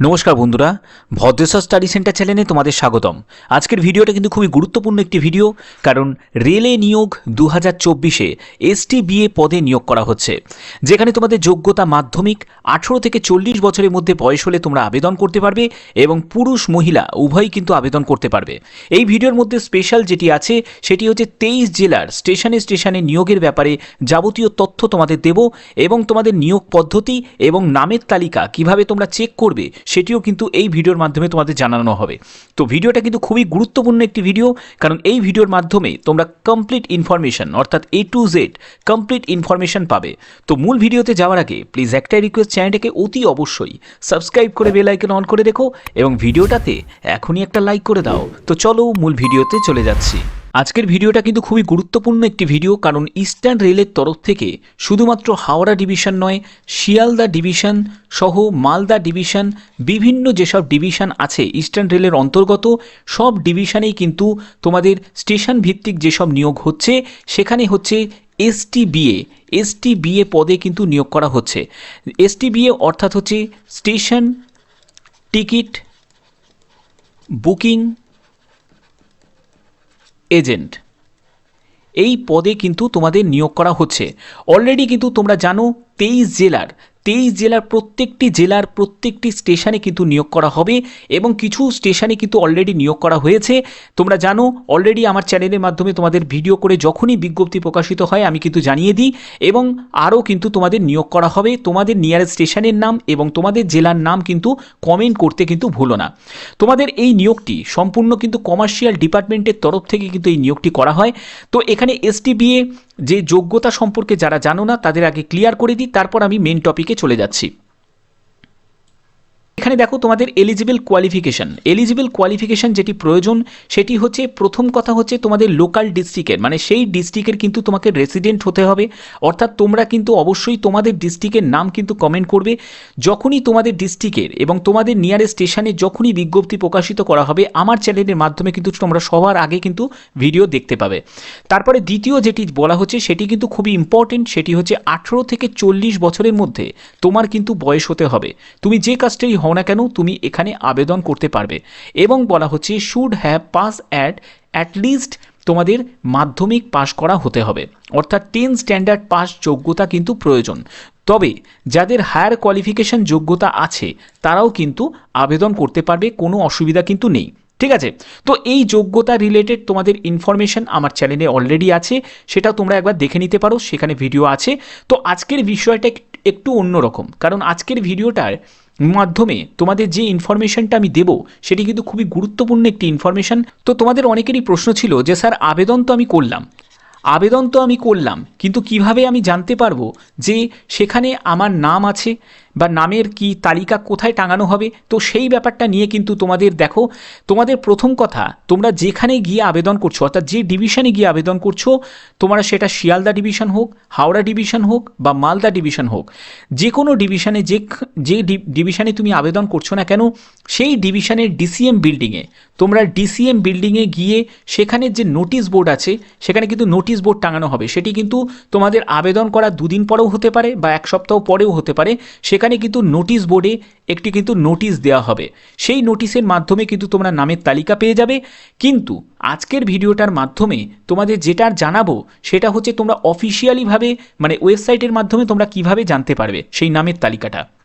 নমস্কার বন্ধুরা, Bhadreswar study centre চ্যানেলে তোমাদের স্বাগতম। আজকের ভিডিওটা কিন্তু খুবই গুরুত্বপূর্ণ একটি ভিডিও, কারণ রেলে নিয়োগ দু হাজার চব্বিশে এসটি বিএ পদে নিয়োগ করা হচ্ছে, যেখানে তোমাদের যোগ্যতা মাধ্যমিক, আঠেরো থেকে চল্লিশ বছরের মধ্যে বয়স হলে তোমরা আবেদন করতে পারবে এবং পুরুষ মহিলা উভয়ই কিন্তু আবেদন করতে পারবে। এই ভিডিওর মধ্যে স্পেশাল যেটি আছে, সেটি হচ্ছে তেইশ জেলার স্টেশনে স্টেশনে নিয়োগের ব্যাপারে যাবতীয় তথ্য তোমাদের দেব এবং তোমাদের নিয়োগ পদ্ধতি এবং নামের তালিকা কীভাবে তোমরা চেক করবে সেটিও কিন্তু এই ভিডিওর মাধ্যমে তোমাদের জানানো হবে। তো ভিডিওটা কিন্তু খুবই গুরুত্বপূর্ণ একটি ভিডিও, কারণ এই ভিডিওর মাধ্যমে তোমরা কমপ্লিট ইনফরমেশন অর্থাৎ A to Z complete information পাবে। তো মূল ভিডিওতে যাওয়ার আগে প্লিজ একটাই রিকোয়েস্ট চ্যানেলটাকে অতি অবশ্যই সাবস্ক্রাইব করে বেল আইকন অন করে রেখো এবং ভিডিওটাতে এখনই একটা লাইক করে দাও। তো চলো মূল ভিডিওতে চলে যাচ্ছি। আজকের ভিডিওটা কিন্তু খুবই গুরুত্বপূর্ণ একটি ভিডিও, কারণ ইস্টার্ন রেলের তরফ থেকে শুধুমাত্র হাওড়া ডিভিশন নয়, শিয়ালদা ডিভিশন সহ মালদা ডিভিশন, বিভিন্ন যেসব ডিভিশন আছে ইস্টার্ন রেলের অন্তর্গত, সব ডিভিশনেই কিন্তু তোমাদের স্টেশন ভিত্তিক যেসব নিয়োগ হচ্ছে, সেখানে হচ্ছে এসটি বিএ এসটি বিএ পদে কিন্তু নিয়োগ করা হচ্ছে। এসটি বিএ অর্থাৎ হচ্ছে স্টেশন টিকিট বুকিং এজেন্ট। এই পদে কিন্তু তোমাদের নিয়োগ করা হচ্ছে। অলরেডি কিন্তু তোমরা জানো তেইশ জেলার তেইশ জেলার প্রত্যেকটি জেলার প্রত্যেকটি স্টেশনে কিন্তু নিয়োগ করা হবে এবং কিছু স্টেশনে কিন্তু অলরেডি নিয়োগ করা হয়েছে। তোমরা জানো অলরেডি আমার চ্যানেলের মাধ্যমে তোমাদের ভিডিও করে যখনই বিজ্ঞপ্তি প্রকাশিত হয়, আমি কিন্তু জানিয়ে দিই এবং আরও কিন্তু তোমাদের নিয়োগ করা হবে। তোমাদের নিয়ারেস্ট স্টেশনের নাম এবং তোমাদের জেলার নাম কিন্তু কমেন্ট করতে কিন্তু ভুলো না। তোমাদের এই নিয়োগটি সম্পূর্ণ কিন্তু কমার্শিয়াল ডিপার্টমেন্টের তরফ থেকে কিন্তু এই নিয়োগটি করা হয়। তো এখানে এসটিবিএ যে যোগ্যতা সম্পর্কে যারা জানো না, তাদের আগে ক্লিয়ার করে দিই, তারপর আমি মেন টপিকে চলে যাচ্ছি। এখানে দেখো তোমাদের এলিজিবল কোয়ালিফিকেশন এলিজিবল কোয়ালিফিকেশন যেটি প্রয়োজন, সেটি হচ্ছে প্রথম কথা হচ্ছে তোমাদের লোকাল ডিস্ট্রিক্টের মানে সেই ডিস্ট্রিক্টের কিন্তু তোমাকে রেসিডেন্ট হতে হবে। অর্থাৎ তোমরা কিন্তু অবশ্যই তোমাদের ডিস্ট্রিক্টের নাম কিন্তু কমেন্ট করবে। যখনই তোমাদের ডিস্ট্রিক্টের এবং তোমাদের নিয়ারেস্ট স্টেশনে যখনই বিজ্ঞপ্তি প্রকাশিত করা হবে, আমার চ্যানেলের মাধ্যমে কিন্তু তোমরা সবার আগে কিন্তু ভিডিও দেখতে পাবে। তারপরে দ্বিতীয় যেটি বলা হচ্ছে, সেটি কিন্তু খুবই ইম্পর্টেন্ট সেটি হচ্ছে আঠেরো থেকে চল্লিশ বছরের মধ্যে তোমার কিন্তু বয়স হতে হবে। তুমি যে কাজটাই হও না কেন, তুমি এখানে আবেদন করতে পারবে। এবং বলা হচ্ছে should have pass at at least তোমাদের মাধ্যমিক পাশ করা হতে হবে। অর্থাৎ টেন স্ট্যান্ডার্ড পাস যোগ্যতা কিন্তু প্রয়োজন। তবে যাদের হায়ার কোয়ালিফিকেশন যোগ্যতা আছে, তারাও কিন্তু আবেদন করতে পারবে, কোনো অসুবিধা কিন্তু নেই। ঠিক আছে? তো এই যোগ্যতা রিলেটেড তোমাদের ইনফরমেশন আমার চ্যানেলে অলরেডি আছে, সেটা তোমরা একবার দেখে নিতে পারো, সেখানে ভিডিও আছে। তো আজকের বিষয়টা একটু অন্যরকম, কারণ আজকের ভিডিওটার মাধ্যমে তোমাদের যে ইনফরমেশনটা আমি দেব, সেটি কিন্তু খুবই গুরুত্বপূর্ণ একটি ইনফরমেশন তো তোমাদের অনেকেরই প্রশ্ন ছিল যে, স্যার, আবেদন তো আমি করলাম। আবেদন তো আমি করলাম, কিন্তু কীভাবে আমি জানতে পারব যে সেখানে আমার নাম আছে বা নামের কি তালিকা কোথায় টাঙানো হবে? তো সেই ব্যাপারটা নিয়ে কিন্তু তোমাদের দেখো, তোমাদের প্রথম কথা, তোমরা যেখানে গিয়ে আবেদন করছ, অর্থাৎ যে ডিভিশনে গিয়ে আবেদন করছ, তোমরা সেটা শিয়ালদা ডিভিশন হোক, হাওড়া ডিভিশন হোক বা মালদা ডিভিশন হোক যে কোনো ডিভিশনে যে যে ডিভিশনে তুমি আবেদন করছ না কেন, সেই ডিভিশনের ডিসিএম বিল্ডিংয়ে তোমরা ডিসিএম বিল্ডিংয়ে গিয়ে সেখানে যে নোটিশ বোর্ড আছে, সেখানে কিন্তু নোটিশ বোর্ড টাঙানো হবে। সেটি কিন্তু তোমাদের আবেদন করা দুদিন পরেও হতে পারে বা এক সপ্তাহ পরেও হতে পারে। সেখানে কিন্তু নোটিশ বোর্ডে একটি কিন্তু নোটিশ দেওয়া হবে। সেই নোটিশের মাধ্যমে কিন্তু তোমরা নামের তালিকা পেয়ে যাবে। কিন্তু আজকের ভিডিওটার মাধ্যমে তোমাদের যেটা জানাব, সেটা হচ্ছে তোমরা অফিসিয়ালিভাবে মানে ওয়েবসাইটের মাধ্যমে তোমরা কীভাবে জানতে পারবে সেই নামের তালিকাটা।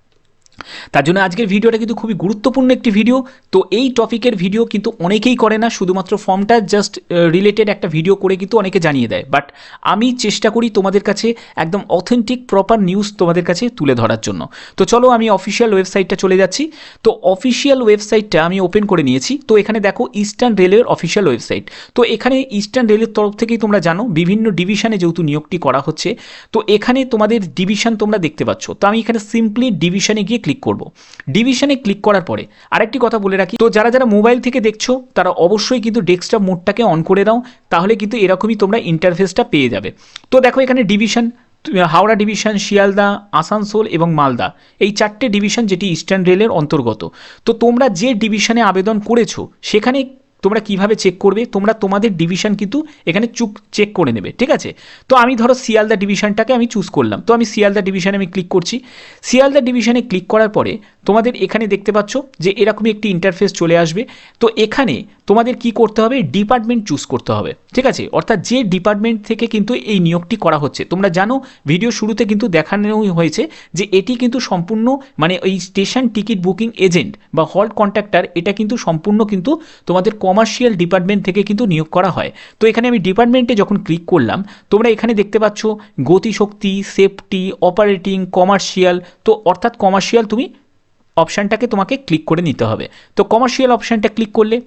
তার জন্য আজকের ভিডিওটা কিন্তু খুবই গুরুত্বপূর্ণ একটি ভিডিও। তো এই টপিকের ভিডিও কিন্তু অনেকেই করে না, শুধুমাত্র ফর্মটা জাস্ট রিলেটেড একটা ভিডিও করে কিন্তু অনেকে জানিয়ে দেয়। বাট আমি চেষ্টা করি তোমাদের কাছে একদম অথেন্টিক প্রপার নিউজ তোমাদের কাছে তুলে ধরার জন্য। তো চলো আমি অফিসিয়াল ওয়েবসাইটটা চলে যাচ্ছি। তো অফিসিয়াল ওয়েবসাইটটা আমি ওপেন করে নিয়েছি। তো এখানে দেখো ইস্টার্ন রেলের অফিসিয়াল ওয়েবসাইট তো এখানে ইস্টার্ন রেলের তরফ থেকেই তোমরা জানো বিভিন্ন ডিভিশনে যেহেতু নিয়োগটি করা হচ্ছে, তো এখানে তোমাদের ডিভিশন তোমরা দেখতে পাচ্ছ। তো আমি এখানে সিম্পলি ডিভিশনে গিয়ে ক্লিক করব। ডিভিশনে ক্লিক করার পরে আরেকটি কথা বলে রাখি। তো যারা যারা মোবাইল থেকে দেখছ, তারা অবশ্যই কিন্তু ডেস্কটপ মোডটাকে অন করে দাও, তাহলে কিন্তু এরকমই তোমরা ইন্টারফেসটা পেয়ে যাবে। তো দেখো এখানে ডিভিশন হাওড়া ডিভিশন শিয়ালদা, আসানসোল এবং মালদা। এই চারটে ডিভিশন যেটি ইস্টার্ন রেলের অন্তর্গত। তো তোমরা যে ডিভিশনে আবেদন করেছ, সেখানে তোমরা কীভাবে চেক করবে? তোমরা তোমাদের ডিভিশন কিন্তু এখানে চুক চেক করে নেবে, ঠিক আছে? তো আমি ধরো শিয়ালদা ডিভিশনটাকে আমি চুজ করলাম। তো আমি শিয়ালদা ডিভিশনে আমি ক্লিক করছি। শিয়ালদা ডিভিশনে ক্লিক করার পরে তোমাদের এখানে দেখতে পাচ্ছ যে এরকমই একটি ইন্টারফেস চলে আসবে। তো এখানে তোমাদের কি করতে হবে? ডিপার্টমেন্ট চুজ করতে হবে। ঠিক আছে? অর্থাৎ যে ডিপার্টমেন্ট থেকে কিন্তু এই নিয়োগটি করা হচ্ছে। তোমরা জানো ভিডিও শুরুতে কিন্তু দেখানোই হয়েছে যে এটি কিন্তু সম্পূর্ণ মানে এই স্টেশন টিকিট বুকিং এজেন্ট বা হল কন্ট্রাক্টর এটা কিন্তু সম্পূর্ণ কিন্তু তোমাদের কমার্শিয়াল ডিপার্টমেন্ট থেকে কিন্তু নিয়োগ করা হয়। তো এখানে আমি ডিপার্টমেন্টে যখন ক্লিক করলাম, তোমরা এখানে দেখতে পাচ্ছ গতিশক্তি সেফটি অপারেটিং কমার্শিয়াল তো অর্থাৎ কমার্শিয়াল তুমি অপশানটাকে তোমাকে ক্লিক করে নিতে হবে। তো কমার্শিয়াল অপশানটা ক্লিক করলে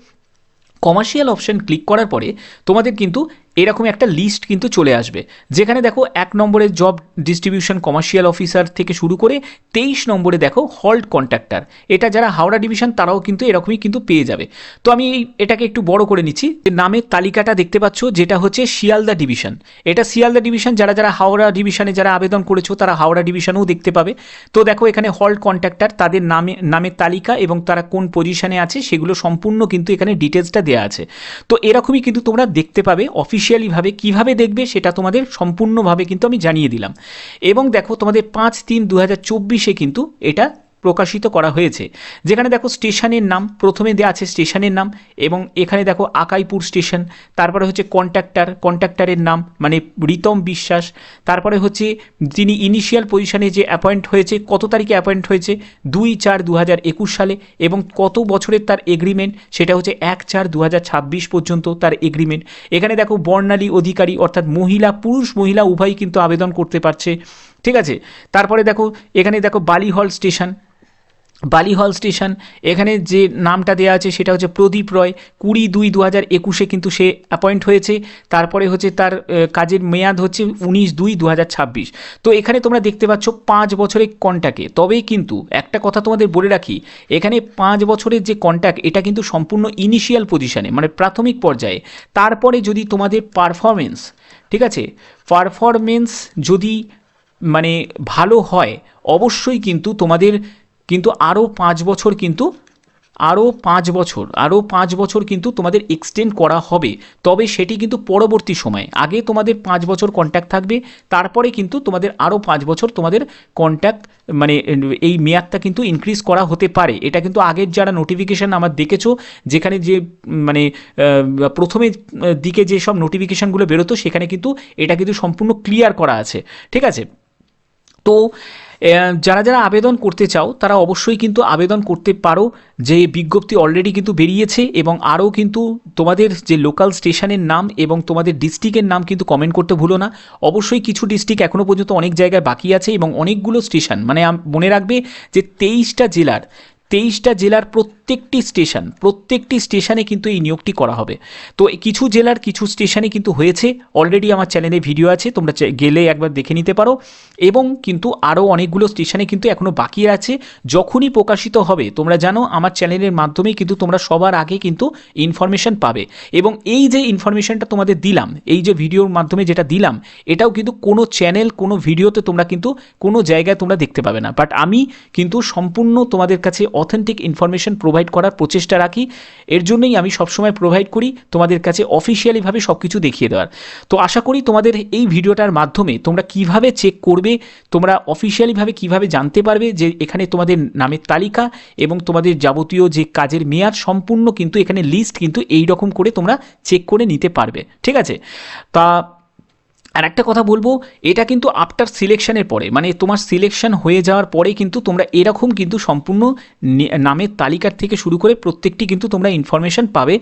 কমার্শিয়াল অপশান ক্লিক করার পরে তোমাদের কিন্তু এরকম একটা লিস্ট কিন্তু চলে আসবে। যেখানে দেখো এক নম্বরে জব ডিস্ট্রিবিউশন কমার্শিয়াল অফিসার থেকে শুরু করে তেইশ নম্বরে দেখো হল্ট কন্ট্রাক্টর এটা যারা হাওড়া ডিভিশন তারাও কিন্তু এরকমই কিন্তু পেয়ে যাবে। তো আমি এটাকে একটু বড় করে নিচ্ছি। নামের তালিকাটা দেখতে পাচ্ছ, যেটা হচ্ছে শিয়ালদা ডিভিশন এটা শিয়ালদা ডিভিশন যারা যারা হাওড়া ডিভিশনে যারা আবেদন করেছ, তারা হাওড়া ডিভিশনেও দেখতে পাবে। তো দেখো এখানে হল্ট কন্ট্রাক্টর তাদের নামে, নামের তালিকা এবং তারা কোন পজিশনে আছে, সেগুলো সম্পূর্ণ কিন্তু এখানে ডিটেলসটা দেওয়া আছে। তো এরকমই কিন্তু তোমরা দেখতে পাবে অফিসিয়ালিভাবে কীভাবে দেখবে সেটা তোমাদের সম্পূর্ণভাবে কিন্তু আমি জানিয়ে দিলাম। এবং দেখো তোমাদের পাঁচ তিন দু হাজার চব্বিশে কিন্তু এটা প্রকাশিত করা হয়েছে। যেখানে দেখো স্টেশনের নাম, প্রথমে দেওয়া আছে স্টেশনের নাম এবং এখানে দেখো আকাইপুর স্টেশন, তারপরে হচ্ছে কন্ট্রাক্টর, কন্ট্রাক্টরের নাম মানে রিতম বিশ্বাস, তারপরে হচ্ছে তিনি ইনিশিয়াল পজিশনে যে অ্যাপয়েন্ট হয়েছে, কত তারিখে অ্যাপয়েন্ট হয়েছে? দুই চার দু সালে এবং কত বছরের তার এগ্রিমেন্ট সেটা হচ্ছে এক চার দু পর্যন্ত তার এগ্রিমেন্ট এখানে দেখো বর্ণালী অধিকারী অর্থাৎ মহিলা, পুরুষ, মহিলা উভয়ই কিন্তু আবেদন করতে পারছে। ঠিক আছে? তারপরে দেখো, এখানে দেখো বালিহল স্টেশন বালিহল স্টেশন। এখানে যে নামটা দেওয়া আছে সেটা হচ্ছে প্রদীপ রয়। কুড়ি দুই দু হাজার একুশে কিন্তু সে অ্যাপয়েন্ট হয়েছে। তারপরে হচ্ছে তার কাজের মেয়াদ হচ্ছে উনিশ দুই দু হাজার ছাব্বিশ। তো এখানে তোমরা দেখতে পাচ্ছ পাঁচ বছরের কন্ট্যাক্টে তবেই কিন্তু একটা কথা তোমাদের বলে রাখি, এখানে পাঁচ বছরের যে কন্ট্যাক্ট এটা কিন্তু সম্পূর্ণ ইনিশিয়াল পজিশনে মানে প্রাথমিক পর্যায়ে। তারপরে যদি তোমাদের পারফরমেন্স ঠিক আছে? পারফরমেন্স যদি মানে ভালো হয়, অবশ্যই কিন্তু তোমাদের কিন্তু আরও পাঁচ বছর কিন্তু আরও পাঁচ বছর আরও পাঁচ বছর কিন্তু তোমাদের এক্সটেন্ড করা হবে। তবে সেটি কিন্তু পরবর্তী সময়ে। আগে তোমাদের পাঁচ বছর কন্ট্যাক্ট থাকবে, তারপরে কিন্তু তোমাদের আরও পাঁচ বছর তোমাদের কন্ট্যাক্ট মানে এই মেয়াদটা কিন্তু ইনক্রিজ করা হতে পারে। এটা কিন্তু আগের যারা নোটিফিকেশান আমার দেখেছ, যেখানে যে মানে প্রথমে দিকে যে সব নোটিফিকেশানগুলো বেরোতো, সেখানে কিন্তু এটা কিন্তু সম্পূর্ণ ক্লিয়ার করা আছে। ঠিক আছে? তো যারা যারা আবেদন করতে চাও, তারা অবশ্যই কিন্তু আবেদন করতে পারো। যে বিজ্ঞপ্তি অলরেডি কিন্তু বেরিয়েছে এবং আরও কিন্তু তোমাদের যে লোকাল স্টেশনের নাম এবং তোমাদের ডিস্ট্রিক্টের নাম কিন্তু কমেন্ট করতে ভুলো না। অবশ্যই কিছু ডিস্ট্রিক্ট এখনও পর্যন্ত অনেক জায়গায় বাকি আছে এবং অনেকগুলো স্টেশন মানে মনে রাখবে যে তেইশটা জেলার তেইশটা জেলার প্রত্যেকটি স্টেশন, প্রত্যেকটি স্টেশনে কিন্তু এই নিয়োগটি করা হবে। তো কিছু জেলার কিছু স্টেশনে কিন্তু হয়েছে অলরেডি আমার চ্যানেলে ভিডিও আছে, তোমরা গেলে একবার দেখে নিতে পারো। এবং কিন্তু আরও অনেকগুলো স্টেশনে কিন্তু এখনও বাকি আছে, যখনই প্রকাশিত হবে, তোমরা জানো আমার চ্যানেলের মাধ্যমেই কিন্তু তোমরা সবার আগে কিন্তু ইনফরমেশন পাবে। এবং এই যে ইনফরমেশনটা তোমাদের দিলাম, এই যে ভিডিওর মাধ্যমে যেটা দিলাম, এটাও কিন্তু কোনো চ্যানেল কোনো ভিডিওতে তোমরা কিন্তু কোনো জায়গায় তোমরা দেখতে পাবে না। বাট আমি কিন্তু সম্পূর্ণ তোমাদের কাছে অথেন্টিক ইনফরমেশন প্রোভাইড করার প্রচেষ্টা রাখি। এর জন্যই আমি সবসময় প্রোভাইড করি তোমাদের কাছে অফিসিয়ালিভাবে সব কিছু দেখিয়ে দেওয়ার। তো আশা করি তোমাদের এই ভিডিওটার মাধ্যমে তোমরা কীভাবে চেক করবে, তোমরা অফিসিয়ালিভাবে কীভাবে জানতে পারবে যে এখানে তোমাদের নামের তালিকা এবং তোমাদের যাবতীয় যে কাজের মেয়াদ সম্পূর্ণ কিন্তু এখানে লিস্ট কিন্তু এই রকম করে তোমরা চেক করে নিতে পারবে। ঠিক আছে? তা আর একটা কথা বলব, এটা কিন্তু আফটার সিলেকশনের পরে মানে তোমার সিলেকশন হয়ে যাওয়ার পরে কিন্তু তোমরা এরকম কিন্তু সম্পূর্ণ নামের তালিকার থেকে শুরু করে প্রত্যেকটি কিন্তু তোমরা ইনফরমেশন পাবে।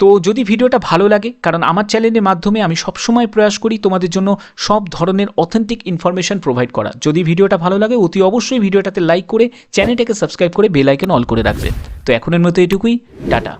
তো যদি ভিডিওটা ভালো লাগে, কারণ আমার চ্যানেলের মাধ্যমে আমি সবসময় প্রয়াস করি তোমাদের জন্য সব ধরনের অথেন্টিক ইনফরমেশন প্রোভাইড করা যদি ভিডিওটা ভালো লাগে, অতি অবশ্যই ভিডিওটাতে লাইক করে চ্যানেলটাকে সাবস্ক্রাইব করে বেল আইকন অল করে রাখবে। তো এখনের মতো এটুকুই, টাটা।